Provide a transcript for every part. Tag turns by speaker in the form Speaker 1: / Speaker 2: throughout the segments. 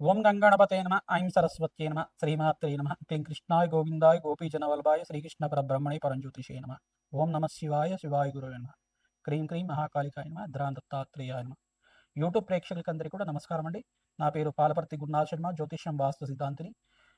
Speaker 1: ఓం గంగణపతే నమ ఐం సరస్వత్యే నమ శ్రీమాత్రే నమ క్లీం కృష్ణాయ గోవిందాయ గోపీజనవల్భాయ శ్రీకృష్ణ పరబ్రహ్మణే పరంజ్యోతిషే నమ. ఓం నమ శివాయ శివాయ గురువే నమ. క్రీం క్రీం మహాకాళికాయ నమ ద్రాందత్తాత్రేయాయ నమ. యూట్యూబ్ ప్రేక్షకులకందరికీ కూడా నమస్కారం అండి. నా పేరు పాలపర్తి గురునాథ్ శర్మ జ్యోతిష్యం వాస్తు సిద్ధాంతిని.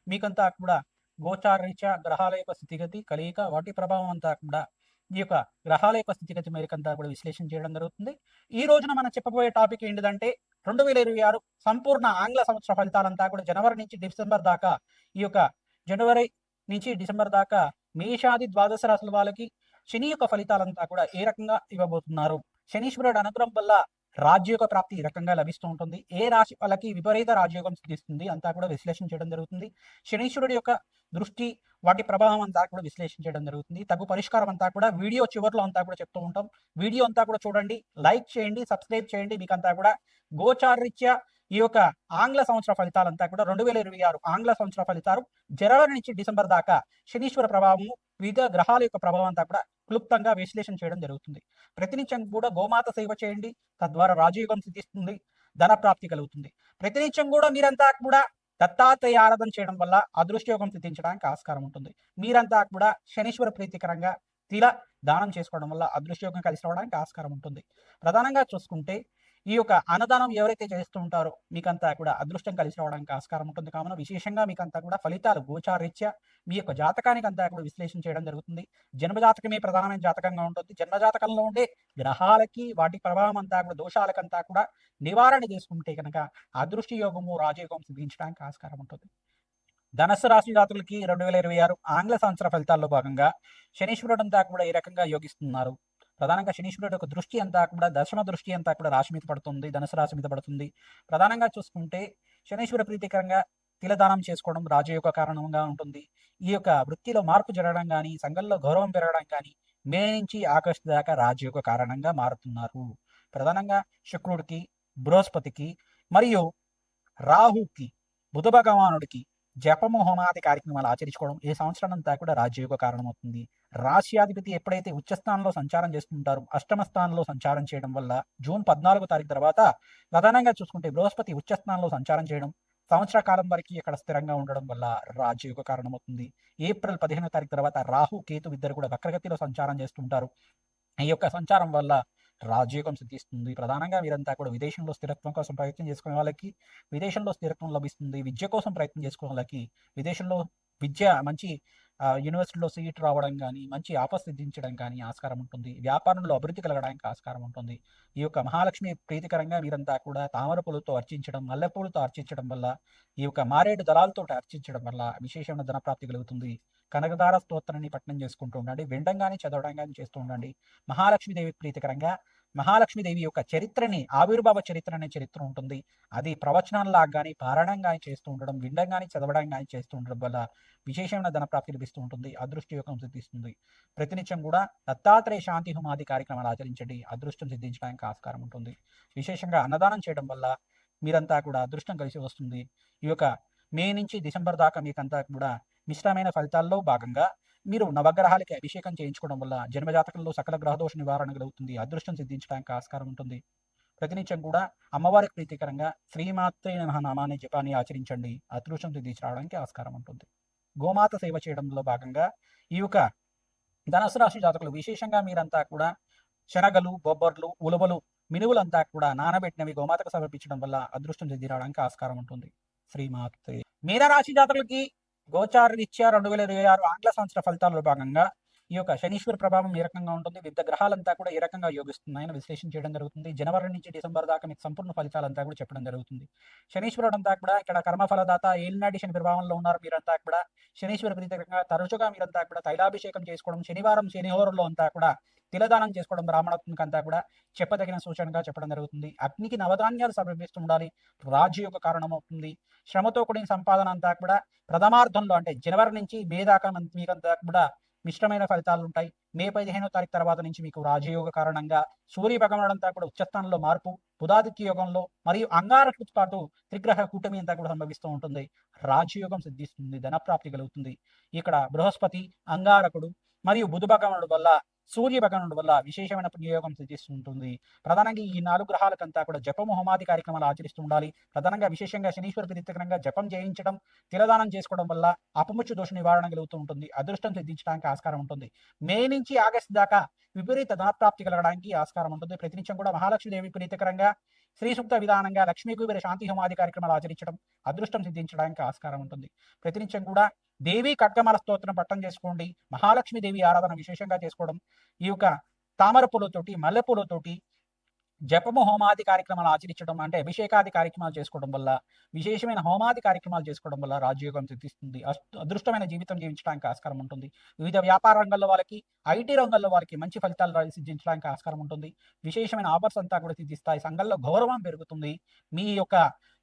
Speaker 1: మీకంతా కూడా గోచారరీత్యా గ్రహాల యొక్క స్థితిగతి కలయిక వాటి ప్రభావం అంతా కూడా ఈ యొక్క గ్రహాల యొక్క స్థితిగతి మేరకంతా కూడా విశ్లేషణ చేయడం జరుగుతుంది. ఈ రోజున మనం చెప్పబోయే టాపిక్ ఏంటిదంటే రెండు వేల ఇరవై ఆరు సంపూర్ణ ఆంగ్ల సంవత్సర ఫలితాలంతా కూడా జనవరి నుంచి డిసెంబర్ దాకా ఈ యొక్క జనవరి నుంచి డిసెంబర్ దాకా మేషాది ద్వాదశ రాశుల వాళ్ళకి శని యొక్క ఫలితాలంతా కూడా ఏ రకంగా ఇవ్వబోతున్నారు? శనీశ్వరుడు అనుగ్రహం వల్ల రాజ్యోగ ప్రాప్తి ఈ రకంగా లభిస్తూ ఉంటుంది. ఏ రాశి వాళ్ళకి విపరీత రాజయోగం సిద్ధిస్తుంది అంతా కూడా విశ్లేషణ చేయడం జరుగుతుంది. శనీశ్వరుడి యొక్క దృష్టి వాటి ప్రభావం అంతా కూడా విశ్లేషణ చేయడం జరుగుతుంది. తగు పరిష్కారం అంతా కూడా వీడియో చివరిలో అంతా కూడా చెప్తూ ఉంటాం. వీడియో అంతా కూడా చూడండి లైక్ చేయండి సబ్స్క్రైబ్ చేయండి. మీకు అంతా కూడా గోచారరీత్యా ఈ యొక్క ఆంగ్ల సంవత్సర ఫలితాలంతా కూడా రెండు వేల ఇరవై ఆరు ఆంగ్ల సంవత్సర ఫలితాలు జనవరి నుంచి డిసెంబర్ దాకా శనీశ్వర ప్రభావము వివిధ గ్రహాల యొక్క ప్రభావం అంతా కూడా క్లుప్తంగా విశ్లేషణ చేయడం జరుగుతుంది. ప్రతినిత్యం కూడా గోమాత సేవ చేయండి తద్వారా రాజయోగం సిద్ధిస్తుంది ధన ప్రాప్తి కలుగుతుంది. ప్రతినిత్యం కూడా మీరంతా కూడా దత్తాత్రేయ ఆరాధన చేయడం వల్ల అదృష్టయోగం సిద్ధించడానికి ఆస్కారం ఉంటుంది. మీరంతా కూడా శనీశ్వర ప్రీతికరంగా తిల దానం చేసుకోవడం వల్ల అదృష్టయోగం కలిసి రావడానికి ఆస్కారం ఉంటుంది. ప్రధానంగా చూసుకుంటే ఈ యొక్క అన్నదానం ఎవరైతే చేస్తూ ఉంటారో మీకంతా కూడా అదృష్టం కలిసి రావడానికి ఆస్కారం ఉంటుంది. కావున విశేషంగా మీకంతా కూడా ఫలితాలు గోచారీత్యా మీ యొక్క జాతకానికి అంతా కూడా విశ్లేషణ చేయడం జరుగుతుంది. జన్మజాతకమే ప్రధానమైన జాతకంగా ఉంటుంది. జన్మజాతకంలో ఉండే గ్రహాలకి వాటి ప్రభావం అంతా కూడా దోషాలకంతా కూడా నివారణ చేసుకుంటే కనుక అదృష్టి యోగము రాజయోగం సిద్ధించడానికి ఆస్కారం ఉంటుంది. ధనస్సు రాశి జాతులకి రెండు వేల ఇరవై ఆరు ఆంగ్ల సంవత్సర ఫలితాల్లో భాగంగా శనీశ్వరుడు అంతా కూడా ఏ రకంగా యోగిస్తున్నారు. ప్రధానంగా శనీశ్వరుడు యొక్క దృష్టి అంతా కూడా దశమ దృష్టి అంతా కూడా రాశి మీద పడుతుంది ధనుసు రాశి మీద పడుతుంది. ప్రధానంగా చూసుకుంటే శనీశ్వర ప్రీతికరంగా తిలదానం చేసుకోవడం రాజయోగ కారణంగా ఉంటుంది. ఈ యొక్క వృత్తిలో మార్పు జరగడం కానీ సంఘంలో గౌరవం పెరగడం కానీ మే నుంచి ఆగస్టు దాకా రాజయోగ కారణంగా మారుతున్నారు. ప్రధానంగా శుక్రుడికి బృహస్పతికి మరియు రాహుకి బుధ భగవానుడికి జపము హోమాది కార్యక్రమాలు ఆచరించుకోవడం ఏ సంవత్సరం అంతా కూడా రాజయోగ కారణమవుతుంది. రాశ్యాధిపతి ఎప్పుడైతే ఉచ్చస్థానంలో సంచారం చేస్తుంటారో అష్టమ స్థానంలో సంచారం చేయడం వల్ల జూన్ పద్నాలుగో తారీఖు తర్వాత ప్రధానంగా చూసుకుంటే బృహస్పతి ఉచ్చస్థానంలో సంచారం చేయడం సంవత్సర కాలం వరకు ఇక్కడ స్థిరంగా ఉండడం వల్ల రాజయోగ కారణమవుతుంది. ఏప్రిల్ పదిహేనో తారీఖు తర్వాత రాహు కేతు ఇద్దరు కూడా వక్రగతిలో సంచారం చేస్తుంటారు. ఈ యొక్క సంచారం వల్ల రాజయోగం సిద్ధిస్తుంది. ప్రధానంగా మీరంతా కూడా విదేశంలో స్థిరత్వం కోసం ప్రయత్నం చేసుకునే వాళ్ళకి విదేశంలో స్థిరత్వం లభిస్తుంది. విద్య కోసం ప్రయత్నం చేసుకునే వాళ్ళకి విదేశంలో విద్య మంచి యూనివర్సిటీలో సీట్ రావడం కానీ మంచి ఆఫర్ సిద్ధించడం కానీ ఆస్కారం ఉంటుంది. వ్యాపారంలో అభివృద్ధి కలగడానికి ఆస్కారం ఉంటుంది. ఈ యొక్క మహాలక్ష్మి ప్రీతికరంగా మీరంతా కూడా తామర పూలతో అర్చించడం మల్లెపూలతో అర్చించడం వల్ల ఈ యొక్క మారేడు దళాలతో అర్చించడం వల్ల విశేషమైన ధనప్రాప్తి కలుగుతుంది. కనకదార స్తోత్రాన్ని పట్టణం చేసుకుంటూ ఉండండి. వినడం చదవడం కానీ చేస్తూ ఉండండి. మహాలక్ష్మీదేవి ప్రీతికరంగా మహాలక్ష్మీదేవి యొక్క చరిత్రని ఆవిర్భావ చరిత్ర అనే చరిత్ర ఉంటుంది. అది ప్రవచనాల్లాగా కానీ పారాయణం కానీ చేస్తూ ఉండడం వినడం కానీ చదవడం కానీ చేస్తూ ఉండడం వల్ల విశేషమైన ధనప్రాప్తి లభిస్తూ ఉంటుంది అదృష్ట యోగం సిద్ధిస్తుంది. ప్రతినిత్యం కూడా దత్తాత్రేయ శాంతి హోమాది కార్యక్రమాలు ఆచరించండి. అదృష్టం సిద్ధించడానికి ఆస్కారం ఉంటుంది. విశేషంగా అన్నదానం చేయడం వల్ల మీరంతా కూడా అదృష్టం కలిసి వస్తుంది. ఈ యొక్క మే నుంచి డిసెంబర్ దాకా మీకంతా కూడా మిశ్రమైన ఫలితాల్లో భాగంగా మీరు నవగ్రహాలకి అభిషేకం చేయించుకోవడం వల్ల జన్మజాతకంలో సకల గ్రహదోష నివారణ కలుగుతుంది. అదృష్టం సిద్ధించడానికి ఆస్కారం ఉంటుంది. ప్రతినిత్యం కూడా అమ్మవారికి ప్రీతికరంగా శ్రీమాత్రే నమః నామాన్ని జపాన్ని ఆచరించండి. అదృష్టం సిద్ధించడానికి ఆస్కారం ఉంటుంది. గోమాత సేవ చేయడంలో భాగంగా ఈ యొక్క ధనుసు రాశి జాతకులు విశేషంగా మీరంతా కూడా శనగలు బొబ్బర్లు ఉలవలు మినువులంతా కూడా నానబెట్టినవి గోమాతకు సమర్పించడం వల్ల అదృష్టం సిద్ధి రావడానికి ఆస్కారం ఉంటుంది. శ్రీమాతే మీనరాశి జాతకులకి గోచార రీత్యా రెండు వేల ఇరవై ఆరు ఆంగ్ల సంవత్సర ఫలితాల్లో భాగంగా. ఈ యొక్క శనీశ్వర ప్రభావం ఏ రకంగా ఉంటుంది? వివిధ గ్రహాలంతా కూడా ఏ రకంగా యోగిస్తున్నాయని విశ్లేషణ చేయడం జరుగుతుంది. జనవరి నుంచి డిసెంబర్ దాకా మీకు సంపూర్ణ ఫలితాలంతా కూడా చెప్పడం జరుగుతుంది. శనీశ్వరుడు అంతా కూడా ఇక్కడ కర్మఫలదాత ఏలినాటి శని ప్రభావంలో ఉన్నారు మీరంతా కూడా. శనీశ్వర ప్రీతికరంగా తరచుగా మీరంతా కూడా తైలాభిషేకం చేసుకోవడం శనివారం శనిహోరంలో అంతా కూడా తిలదానం చేసుకోవడం బ్రాహ్మణత్వంకి అంతా కూడా చెప్పదగిన సూచనగా చెప్పడం జరుగుతుంది. అగ్నికి నవధాన్యాలు సమర్పిస్తూ ఉండాలి. రాజయోగ కారణమవుతుంది శ్రమతో కూడిన సంపాదన అంతా కూడా ప్రథమార్థంలో అంటే జనవరి నుంచి మే దాకా మీకంతా కూడా మిశ్రమైన ఫలితాలు ఉంటాయి మే పదిహేనో తారీఖు తర్వాత నుంచి మీకు రాజయోగ కారణంగా సూర్య భగవానుడు అంతా కూడా ఉచ్చస్థానంలో మార్పు బుధాదిత్య యోగంలో మరియు అంగారకుడితో పాటు త్రిగ్రహ కూటమి అంతా కూడా సంభవిస్తూ ఉంటుంది. రాజయోగం సిద్ధిస్తుంది ధనప్రాప్తి కలుగుతుంది. ఇక్కడ బృహస్పతి అంగారకుడు మరియు బుధ భగవానుడు వల్ల సూర్య భగవానుడి వల్ల విశేషమైన పుణ్యయోగం సిద్ధిస్తూ ఉంటుంది ప్రధానంగా ఈ నాలుగు గ్రహాలకంతా కూడా జపము హోమాది కార్యక్రమాలు ఆచరిస్తూ ఉండాలి. ప్రధానంగా విశేషంగా శనీశ్వర ప్రీతికరంగా జపం చేయించడం తిలదానం చేసుకోవడం వల్ల అపముచ్చు దోష నివారణ కలుగుతూ ఉంటుంది. అదృష్టం సిద్ధించడానికి ఆస్కారం ఉంటుంది. మే నుంచి ఆగస్టు దాకా విపరీత ధనప్రాప్తి కలగడానికి ఆస్కారం ఉంటుంది. ప్రతినిత్యం కూడా మహాలక్ష్మీదేవి ప్రీతికరంగా శ్రీ సూక్త విధానంగా లక్ష్మీ కుబేర శాంతి హోమాది కార్యక్రమాలు ఆచరించడం అదృష్టం సిద్ధించడానికి ఆస్కారం ఉంటుంది. ప్రతినిత్యం కూడా దేవి ఖడ్గమాల స్తోత్రం పట్టం చేసుకోండి. మహాలక్ష్మి దేవి ఆరాధన విశేషంగా చేసుకోవడం. ఈ యొక్క తామర పూలతోటి మల్లె పూలతోటి జపము హోమాది కార్యక్రమాలు ఆచరించడం అంటే అభిషేకాది కార్యక్రమాలు చేసుకోవడం వల్ల విశేషమైన హోమాది కార్యక్రమాలు చేసుకోవడం వల్ల రాజయోగం సిద్ధిస్తుంది. అదృష్టమైన జీవితం జీవించడానికి ఆస్కారం ఉంటుంది. వివిధ వ్యాపార రంగంలో వాళ్ళకి ఐటీ రంగంలో వాళ్ళకి మంచి ఫలితాలు సిద్ధించడానికి ఆస్కారం ఉంటుంది. విశేషమైన ఆఫర్స్ అంతా కూడా సిద్ధిస్తాయి. సంఘంలో గౌరవం పెరుగుతుంది. మీ యొక్క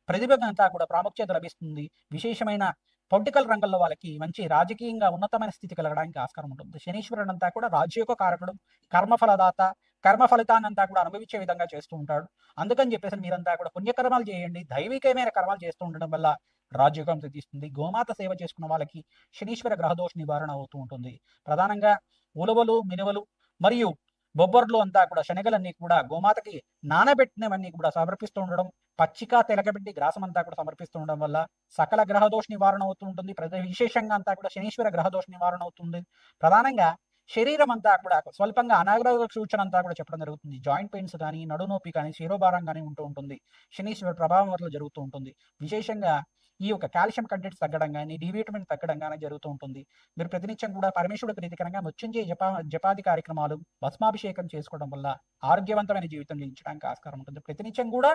Speaker 1: ప్రతిభ అంతా కూడా ప్రాముఖ్యత లభిస్తుంది. విశేషమైన పొలిటికల్ రంగంలో వాళ్ళకి మంచి రాజకీయంగా ఉన్నతమైన స్థితి కలగడానికి ఆస్కారం ఉంటుంది. శనీశ్వరుడు అంతా కూడా రాజయోగ కారకుడు కర్మఫలదాత కర్మ ఫలితాన్ని అంతా కూడా అనుభవించే విధంగా చేస్తూ ఉంటాడు. అందుకని చెప్పేసి మీరంతా కూడా పుణ్యకర్మాలు చేయండి. దైవికమైన కర్మాలు చేస్తూ ఉండడం వల్ల రాజ్యోగం సిద్ధిస్తుంది. గోమాత సేవ చేసుకున్న వాళ్ళకి శనీశ్వర గ్రహదోష నివారణ అవుతూ ఉంటుంది. ప్రధానంగా ఉలవలు మినువలు మరియు బొబ్బర్లు అంతా కూడా శనగలన్నీ కూడా గోమాతకి నానబెట్టినవన్నీ కూడా సమర్పిస్తూ ఉండడం పచ్చిక తెలగబెట్టి గ్రాసం అంతా కూడా సమర్పిస్తూ ఉండడం వల్ల సకల గ్రహదోష నివారణ అవుతూ ఉంటుంది. ప్రతి విశేషంగా అంతా కూడా శనీశ్వర గ్రహదోష నివారణ అవుతుంది. ప్రధానంగా శరీరం అంతా కూడా స్వల్పంగా అనారోగ్య సూచన అంతా కూడా చెప్పడం జరుగుతుంది. జాయింట్ పెయిన్స్ కానీ నడునొప్పి కానీ శిరోభారం కానీ ఉంటూ ఉంటుంది. శనీశ్వర ప్రభావం వల్ల జరుగుతూ ఉంటుంది. విశేషంగా ఈ యొక్క కాల్షియం కంటెంట్స్ తగ్గడం కానీ డి విటమిన్ తగ్గడం కానీ జరుగుతూ ఉంటుంది. మీరు ప్రతినిత్యం కూడా పరమేశ్వరుడు ప్రీతికరంగా మృత్యుంజయ జపా జపాది కార్యక్రమాలు భస్మాభిషేకం చేసుకోవడం వల్ల ఆరోగ్యవంతమైన జీవితం జీవించడానికి ఆస్కారం ఉంటుంది. ప్రతినిత్యం కూడా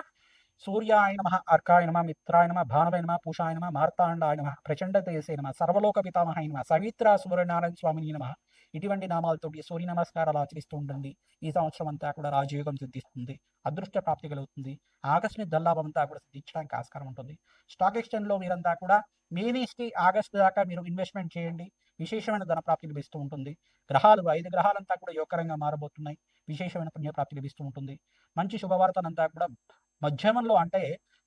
Speaker 1: సూర్యాయ నమ అర్కాయ నమ మిత్రాయ నమ భానవయ నమ పూషాయ నమ మార్తాండాయ నమ ప్రచండ దేశే నమ సర్వలోక పితామహాయ నమ సవిత్ర సూర్యనారాయణ స్వామిని నమ ఇటువంటి నామాలతోటి సూర్య నమస్కారాలు ఆచరిస్తూ ఉండండి. ఈ సంవత్సరం అంతా కూడా రాజయోగం సిద్ధిస్తుంది. అదృష్ట ప్రాప్తి కలుగుతుంది. ఆకస్మిక దల్లాభం అంతా కూడా సిద్ధించడానికి ఆస్కారం ఉంటుంది. స్టాక్ ఎక్స్చేంజ్లో మీరంతా కూడా మే నుంచి ఆగస్టు దాకా మీరు ఇన్వెస్ట్మెంట్ చేయండి. విశేషమైన ధన ప్రాప్తి లభిస్తూ ఉంటుంది. గ్రహాలు ఐదు గ్రహాలంతా కూడా యోగకరంగా మారబోతున్నాయి. విశేషమైన పుణ్యప్రాప్తి లభిస్తూ ఉంటుంది. మంచి శుభవార్తనంతా కూడా మధ్యమంలో అంటే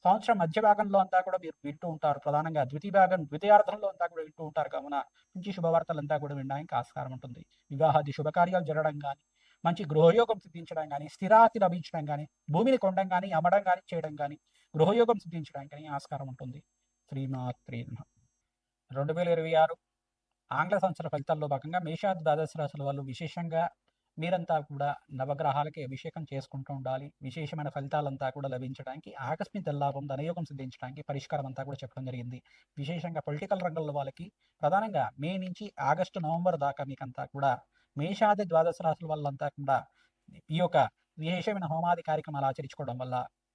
Speaker 1: సంవత్సరం మధ్య భాగంలో అంతా కూడా మీరు వింటూ ఉంటారు. ప్రధానంగా ద్వితీయ భాగం ద్వితీయార్థంలో అంతా కూడా వింటూ ఉంటారు. కావున మంచి శుభవార్తలంతా కూడా వినడానికి ఆస్కారం ఉంటుంది. వివాహాది శుభకార్యాలు జరగడం కానీ మంచి గృహయోగం సిద్ధించడం కానీ స్థిరాతి లభించడం కానీ భూమిని కొనడం కానీ అమ్మడం కానీ చేయడం కానీ గృహయోగం సిద్ధించడానికి కానీ ఆస్కారం ఉంటుంది. శ్రీమాత్రి రెండు వేల ఇరవై ఆరు ఆంగ్ల సంవత్సర ఫలితాల్లో భాగంగా మేషాది ద్వాదశ రాశుల వాళ్ళు విశేషంగా మీరంతా కూడా నవగ్రహాలకి అభిషేకం చేసుకుంటూ ఉండాలి. విశేషమైన ఫలితాలంతా కూడా లభించడానికి ఆకస్మిక లాభం ధనయోగం సిద్ధించడానికి పరిష్కారం అంతా కూడా చెప్పడం జరిగింది. విశేషంగా పొలిటికల్ రంగంలో వాళ్ళకి ప్రధానంగా మే నుంచి ఆగస్టు నవంబర్ దాకా మీకంతా కూడా మేషాది ద్వాదశ రాశుల వాళ్ళంతా కూడా ఈ యొక్క విశేషమైన హోమాది కార్యక్రమాలు ఆచరించుకోవడం వల్ల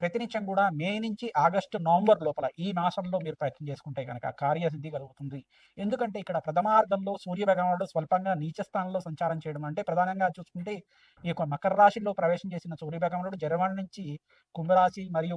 Speaker 1: ప్రతినిత్యం కూడా మే నుంచి ఆగస్టు నవంబర్ లోపల ఈ మాసంలో మీరు ప్రయత్నం చేసుకుంటే కనుక కార్యసిద్ధి కలుగుతుంది. ఎందుకంటే ఇక్కడ ప్రథమార్థంలో సూర్య భగవానుడు స్వల్పంగా నీచ స్థానంలో సంచారం చేయడం అంటే ప్రధానంగా చూసుకుంటే ఈ యొక్క మకర రాశిలో ప్రవేశం చేసిన సూర్య భగవానుడు జరవాణి నుంచి కుంభరాశి మరియు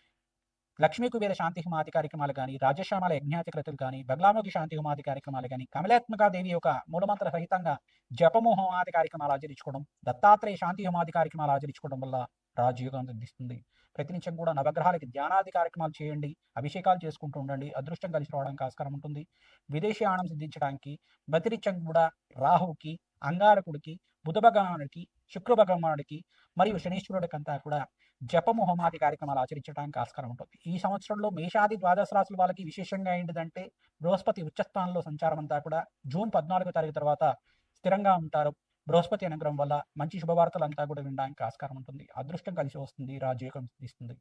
Speaker 1: లక్ష్మీ కుబేర శాంతి హోమాది కార్యక్రమాలు కానీ రాజశ్యామల యజ్ఞాతి కృతులు కానీ బగ్లాముఖి శాంతి హోమాది కార్యక్రమాలు కానీ కమలాత్మక దేవి యొక్క మూలమంత్ర సహితంగా జపము హోమాది కార్యక్రమాలు ఆచరించుకోవడం దత్తాత్రేయ శాంతి హోమాది కార్యక్రమాలు ఆచరించుకోవడం వల్ల రాజయోగం సిద్ధిస్తుంది ప్రతినిత్యం కూడా నవగ్రహాలకి ధ్యానాది కార్యక్రమాలు చేయండి అభిషేకాలు చేసుకుంటూ ఉండండి అదృష్టం కలిసి రావడానికి ఆస్కారం ఉంటుంది. విదేశీ ఆనం సిద్ధించడానికి బతిరిత్యం కూడా రాహుకి అంగారకుడికి బుధభగానికి శుక్ర భగవానుడికి మరియు శనీశ్వరుడికి అంతా కూడా జపము హోమాది కార్యక్రమాలు ఆచరించడానికి ఆస్కారం ఉంటుంది. ఈ సంవత్సరంలో మేషాది ద్వాదశ రాసుల వాళ్ళకి విశేషంగా ఏంటిదంటే బృహస్పతి ఉచ్చస్థానంలో సంచారం అంతా కూడా జూన్ పద్నాలుగో తారీఖు తర్వాత స్థిరంగా ఉంటారు. బృహస్పతి అనుగ్రహం వల్ల మంచి శుభవార్తలు అంతా కూడా వినడానికి ఆస్కారం ఉంటుంది. అదృష్టం కలిసి వస్తుంది. రాజయోగం ఇస్తుంది